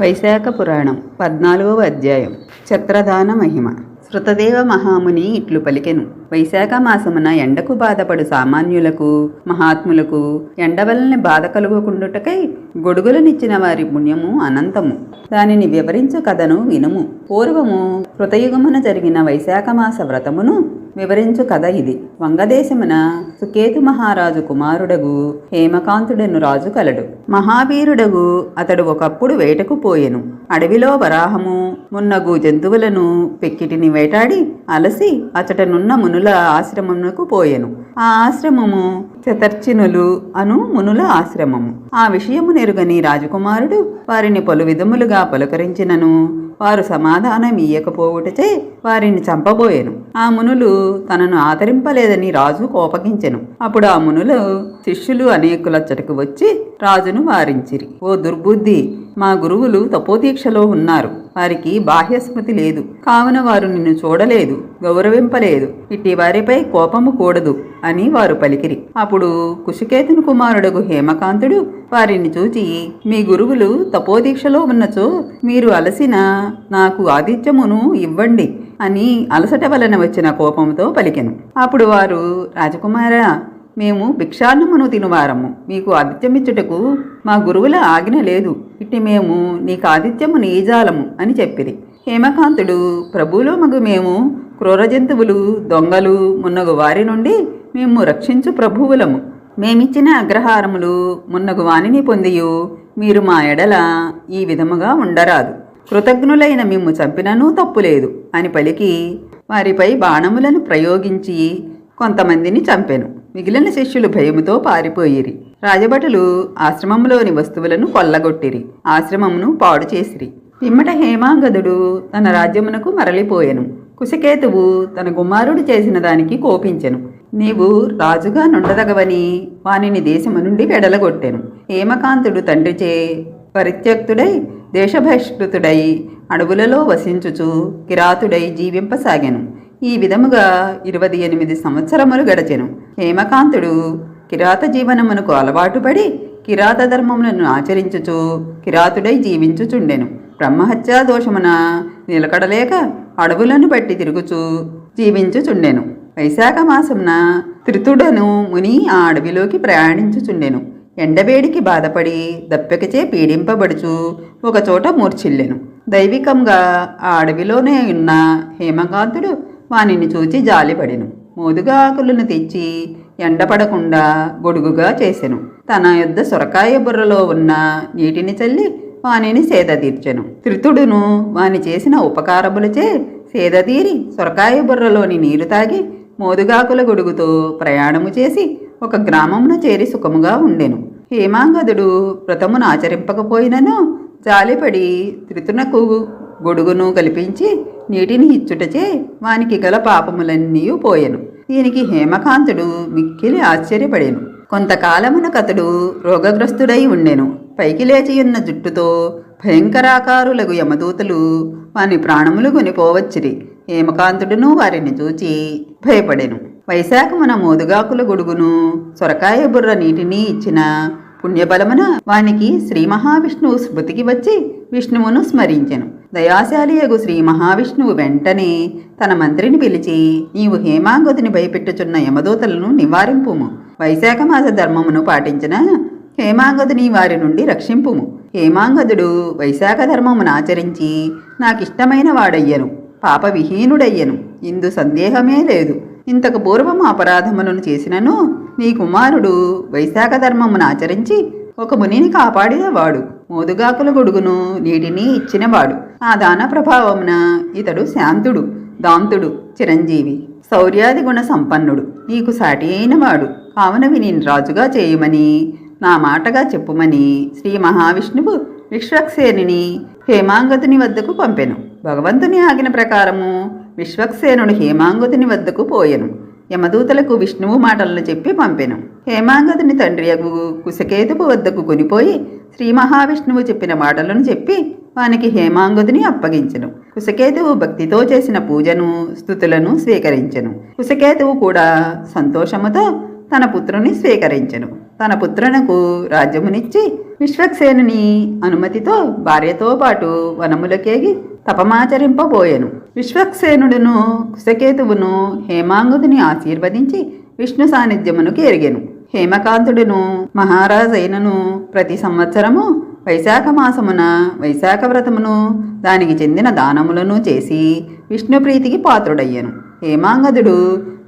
వైశాఖ పురాణం పద్నాలుగవ అధ్యాయం. ఛత్రదాన మహిమ. శృతదేవ మహాముని ఇట్లు పలికెను. వైశాఖ మాసమున ఎండకు బాధపడు సామాన్యులకు మహాత్ములకు ఎండ వలన బాధ కలుగుకుండుటకై గొడుగులనిచ్చిన వారి పుణ్యము అనంతము. దానిని వివరించు కథను వినుము. పూర్వము కృతయుగమున జరిగిన వైశాఖ మాస వ్రతమును వివరించు కథ ఇది. వంగదేశమున సుకేతు మహారాజు కుమారుడగు హేమకాంతుడను రాజు కలడు. మహావీరుడగు అతడు ఒకప్పుడు వేటకు పోయెను. అడవిలో వరాహము మున్నగు జంతువులను పెక్కిటిని వేటాడి అలసి అతటనున్న మునుల ఆశ్రమమునకు పోయెను. ఆ ఆశ్రమము చతర్చినులు అను మునుల ఆశ్రమము. ఆ విషయము నెరుగని రాజకుమారుడు వారిని పలు విధములుగా పలుకరించినను. వారు సమాధానం ఇయ్యకపోవుటచే వారిని చంపబోయెను. ఆ మునులు తనను ఆదరింపలేదని రాజు కోపగించెను. అప్పుడు ఆ మునులు శిష్యులు అనేకులచ్చటకు వచ్చి రాజును వారించిరి. ఓ దుర్బుద్ధి మా గురువులు తపోదీక్షలో ఉన్నారు. వారికి బాహ్య స్మృతి లేదు. కావున వారు నిన్ను చూడలేదు గౌరవింపలేదు. ఇట్టి వారిపై కోపము కూడదు అని వారు పలికిరి. అప్పుడు కుశికేతుని కుమారుడగు హేమకాంతుడు వారిని చూచి మీ గురువులు తపోదీక్షలో ఉన్నచో మీరు అలసిన నాకు ఆతిథ్యమును ఇవ్వండి అని అలసట వలన వచ్చిన కోపంతో పలికెను. అప్పుడు వారు రాజకుమారా మేము భిక్షాన్నమును తినువారము. మీకు ఆతిథ్యమిచ్చుటకు మా గురువుల ఆజ్ఞ లేదు. ఇట్టి మేము నీకు ఆతిథ్యము నీజాలము అని చెప్పిరి. హేమకాంతుడు ప్రభువులో మగు మేము క్రూర జంతువులు దొంగలు మున్నగు వారి నుండి మేము రక్షించు ప్రభువులము. మేమిచ్చిన అగ్రహారములు మున్నగు వాణిని పొందియు. మీరు మా ఎడల ఈ విధముగా ఉండరాదు. కృతజ్ఞులైన మిమ్ము చంపిననూ తప్పులేదు అని పలికి వారిపై బాణములను ప్రయోగించి కొంతమందిని చంపెను. మిగిలిన శిష్యులు భయముతో పారిపోయిరి. రాజభటులు ఆశ్రమంలోని వస్తువులను కొల్లగొట్టిరి. ఆశ్రమమును పాడు చేసిరి. పిమ్మట హేమాంగదుడు తన రాజ్యమునకు మరలిపోయెను. కుశకేతువు తన కుమారుడు చేసిన దానికి కోపించెను. నీవు రాజుగా నుండదగవని వానిని దేశము నుండి వెడలగొట్టెను. హేమకాంతుడు తండ్రిచే పరిత్యక్తుడై దేశభహిష్కృతుడై అడవులలో వసించుచు కిరాతుడై జీవింపసాగాను. ఈ విధముగా ఇరవై ఎనిమిది సంవత్సరములు గడచెను. హేమకాంతుడు కిరాత జీవనమునకు అలవాటుపడి కిరాత ధర్మములను ఆచరించుచు కిరాతుడై జీవించుచుండెను. బ్రహ్మహత్యా దోషమున నిలకడలేక అడవులను బట్టి తిరుగుచు జీవించుచుండెను. వైశాఖ మాసమున త్రితుడను ముని ఆ అడవిలోకి ప్రయాణించుచుండెను. ఎండవేడికి బాధపడి దప్పికచే పీడింపబడుచు ఒకచోట మూర్చిల్లెను దైవికంగా ఆ అడవిలోనే ఉన్న హేమకాంతుడు వానిని చూచి జాలిపడెను. మోదుగా ఆకులను తెచ్చి ఎండపడకుండా గొడుగుగా చేసెను. తన యొద్ద సొరకాయ బుర్రలో ఉన్న నీటిని చల్లి వానిని సేద తీర్చెను త్రితుడును వాని చేసిన ఉపకారములచే సేద తీరి సొరకాయ బుర్రలోని నీరు తాగి మోదుగాకుల గొడుగుతో ప్రయాణము చేసి ఒక గ్రామమున చేరి సుఖముగా ఉండెను. హేమాంగదుడు వ్రతమును ఆచరింపకపోయినను జాలిపడి త్రితునకు గొడుగును కల్పించి నీటిని ఇచ్చుటచే వానికి గల పాపములన్నీ పోయెను. దీనికి హేమకాంతుడు మిక్కిలి ఆశ్చర్యపడెను. కొంతకాలమునకతడు రోగగ్రస్తుడై ఉండెను. పైకి లేచియున్న జుట్టుతో భయంకరాకారులగు యమదూతలు వాని ప్రాణములు కొనిపోవచ్చిరి. హేమకాంతుడును వారిని చూచి భయపడెను. వైశాఖమున మోదుగాకుల గొడుగును సొరకాయ బుర్ర నీటిని ఇచ్చిన పుణ్యబలమున వానికి శ్రీ మహావిష్ణువు స్మృతికి వచ్చి విష్ణువును స్మరించెను. దయాశాలియగు శ్రీ మహావిష్ణువు వెంటనే తన మంత్రిని పిలిచి నీవు హేమాంగతిని భయపెట్టుచున్న యమదూతలను నివారింపుము. వైశాఖ మాస ధర్మమును పాటించిన హేమాంగదుని వారి నుండి రక్షింపుము. హేమాంగదుడు వైశాఖ ధర్మమును ఆచరించి నాకిష్టమైన వాడయ్యను పాప విహీనుడయ్యను ఇందు సందేహమే లేదు. ఇంతకు పూర్వం అపరాధములను చేసినను నీ కుమారుడు వైశాఖ ధర్మమును ఆచరించి ఒక మునిని కాపాడినవాడు. మోదుగాకుల గొడుగును నీటిని ఇచ్చినవాడు. ఆ దాన ప్రభావమున ఇతడు శాంతుడు దాంతుడు చిరంజీవి శౌర్యాది గుణ సంపన్నుడు. నీకు సాటి అయినవాడు. కావున విని రాజుగా చేయమని నా మాటగా చెప్పుమని శ్రీ మహావిష్ణువు విశ్వక్సేనుని హేమాంగతుని వద్దకు పంపెను. భగవంతుని ఆగిన ప్రకారము విశ్వక్సేనుడు హేమాంగతుని వద్దకు పోయెను. యమదూతలకు విష్ణువు మాటలను చెప్పి పంపెను. హేమాంగతుని తండ్రి అగు కుశకేతుపు వద్దకు కొనిపోయి శ్రీ మహావిష్ణువు చెప్పిన మాటలను చెప్పి వానికి హేమాంగుదిని అప్పగించెను. కుశకేతువు భక్తితో చేసిన పూజను స్థుతులను స్వీకరించెను. కుశకేతువు కూడా సంతోషముతో తన పుత్రుని స్వీకరించెను. తన పుత్రునకు రాజ్యమునిచ్చి విశ్వక్సేనుని అనుమతితో భార్యతో పాటు వనములకేగి తపమాచరింపబోయెను. విశ్వక్సేనుడును కుశకేతువును హేమాంగుదిని ఆశీర్వదించి విష్ణు సాన్నిధ్యమునకు ఎరిగెను. హేమకాంతుడును మహారాజైనను ప్రతి సంవత్సరము వైశాఖ మాసమున వైశాఖ వ్రతమును దానికి చెందిన దానములను చేసి విష్ణుప్రీతికి పాత్రుడయ్యను. హేమాంగదుడు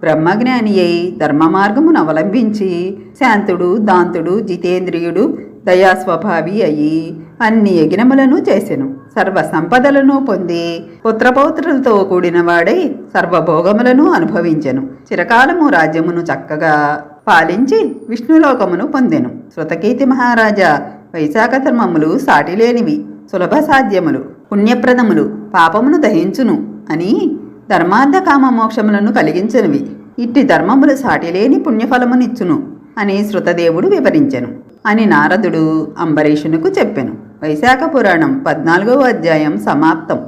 బ్రహ్మజ్ఞాని అయి ధర్మ మార్గమును అవలంబించి శాంతుడు దాంతుడు జితేంద్రియుడు దయాస్వభావి అయి అన్ని యజ్ఞములను చేసెను. సర్వ సంపదలను పొంది పుత్రపౌత్రులతో కూడిన వాడై సర్వభోగములను అనుభవించెను. చిరకాలము రాజ్యమును చక్కగా పాలించి విష్ణులోకమును పొందెను. శృతకీర్తి మహారాజా వైశాఖ ధర్మములు సాటిలేనివి సులభ సాధ్యములు పుణ్యప్రదములు పాపమును దహించును అని ధర్మార్థ కామమోక్షములను కలిగించనివి. ఇట్టి ధర్మములు సాటిలేని పుణ్యఫలమునిచ్చును అని శృతదేవుడు వివరించెను. అని నారదుడు అంబరీషునకు చెప్పెను. వైశాఖ పురాణం పద్నాలుగవ అధ్యాయం సమాప్తం.